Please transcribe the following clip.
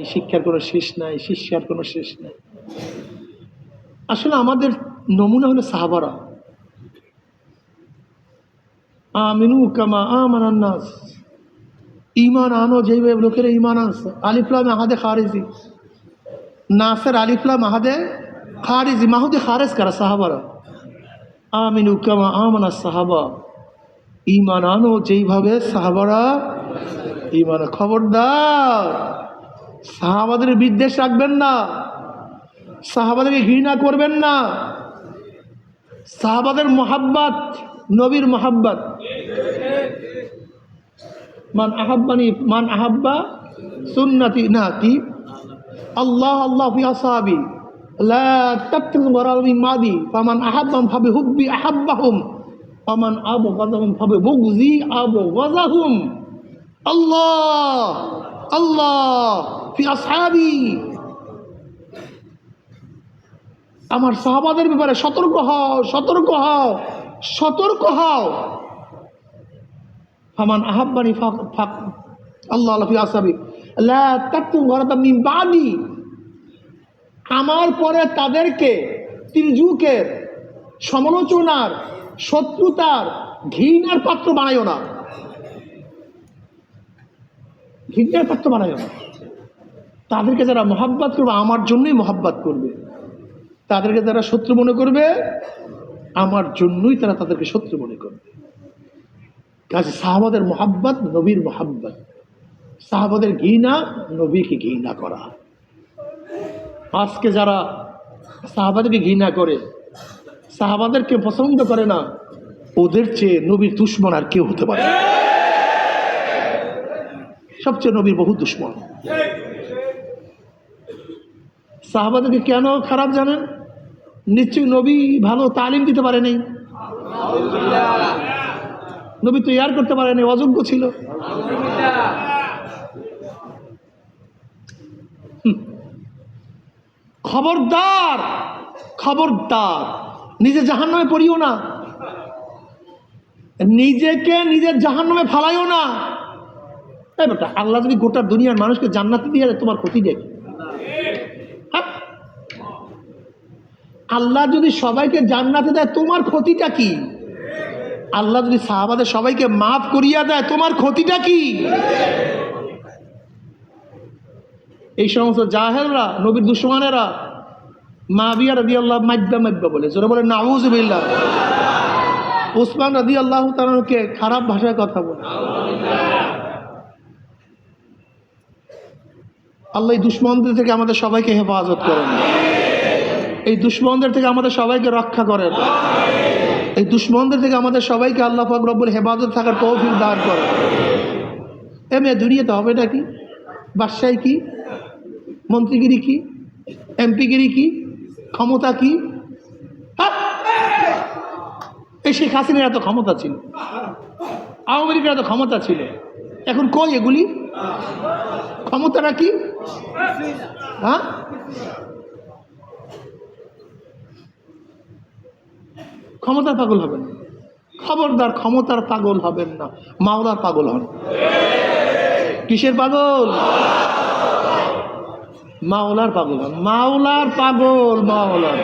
এই শিক্ষার কোনো শেষ নাই, শিষ্যার কোনো শেষ নাই। আসলে আমাদের নমুনা হলো সাহাবারা। আমিনু কামা আমানান্নাস ইমান আনো যেইভাবে লোকের ইমান আনছে। আলিফলাম আহাদে খারিজি। নাসের আলিফলাম আহাদে খারিজি, মাহুদে খারেজ কারা সাহাবারা? আমিনু কামা আমানা সাহাবা। ইমান আনো যেইভাবে সাহাবারা ইমান খবরদার। সাহাবাদের বিদ্বেষ রাখবেন না। সাহাবাদেরকে ঘৃণা করবেন না। সাহাবাদের মোহাব্বত, নবীর মোহাব্বত। মান আহাব্বানি মান আহাব্বা সুন্নতি না, কি? আল্লাহ আল্লাহ ফি আল্লাহ! আল্লাহ, ফি আসহাবি। আমার সাহাবাদের ব্যাপারে সতর্ক হও সতর্ক হও সতর্ক হও। ফামান আহাব্বানি ফাক আল্লাহ আল্লাহ ফি আসহাবি। লা তাত্তিল ওয়ারাল মিন বাদি। আমার পরে তাদেরকে তিরজুকের সমালোচনার, শত্রুতার, ঘৃণার পাত্র বানাইও না। ঘৃণার পাত্র বানাইও না তাদেরকে যারা মহাব্বাত করবে, আমার জন্যই মহাব্বাত করবে। তাদেরকে যারা শত্রু মনে করবে, আমার জন্যই তারা তাদেরকে শত্রু মনে করবে। কাজে সাহাবাদের মহাব্বাত, নবীর মহাব্বাত। সাহাবাদের ঘৃণা, নবীকে ঘৃণা করা। আজকে যারা সাহাবাদেরকে ঘৃণা করে, সাহাবাদেরকে পছন্দ করে না, ওদের চেয়ে নবীর দুশ্মন আর কেউ হতে পারে। সবচেয়ে নবীর বহু দুশ্মন। সাহাবাদেরকে কেন খারাপ জানেন? নিশ্চয়ই নবী ভালো তালিম দিতে পারেনি। নবী তৈয়ার করতে পারেনি, অযোগ্য ছিল। খবরদার খবরদার। নিজে জাহান নামে পড়িও না। নিজেকে নিজের জাহান নামে ফালাইও না। বেটা আল্লাহ যদি গোটা দুনিয়ার মানুষকে জান্নাতে দিয়ে দেয়, তোমার ক্ষতি দেখে আল্লাহ যদি সবাইকে জান্নাতে দেয়, তোমার ক্ষতিটা কি? আল্লাহ যদি সাহাবাদের সবাইকে মাফ করিয়া দেয়, তোমার ক্ষতিটা কি? এই সমস্ত জাহেলরা, নবীর দুশ্মনেরা, মাবিয়া রদি আল্লাহ মাদ্দা মাদ্দা বলে, জোরে বলে নাউজবিল্লাহ উসমান রদি আল্লাহ তালকে খারাপ ভাষায় কথা বলে। আল্লাহ এই দুশ্মনদের থেকে আমাদের সবাইকে হেফাজত করেন। এই দুশ্মনদের থেকে আমাদের সবাইকে রক্ষা করেন। এই দুশ্মনদের থেকে আমাদের সবাইকে আল্লাহ পাক হেফাজত থাকার তৌফিক দান করেন। এ মেয়ে দুনিয়াতে হবে এটা কি বাদশাহী কি? মন্ত্রীগিরি কি? এমপিগিরি কি? ক্ষমতা কি? হ্যাঁ? এই শেখ হাসিনার এত ক্ষমতা ছিল। আওয়ামী লীগের এত ক্ষমতা ছিল। এখন কই এগুলি? ক্ষমতাটা কি? হ্যাঁ ক্ষমতার পাগল হবেন খবরদার ক্ষমতার পাগল হবেন না। মাওলার পাগল হন কিসের পাগল? মাওলার পাগল হন মাওলার পাগল, মাওলার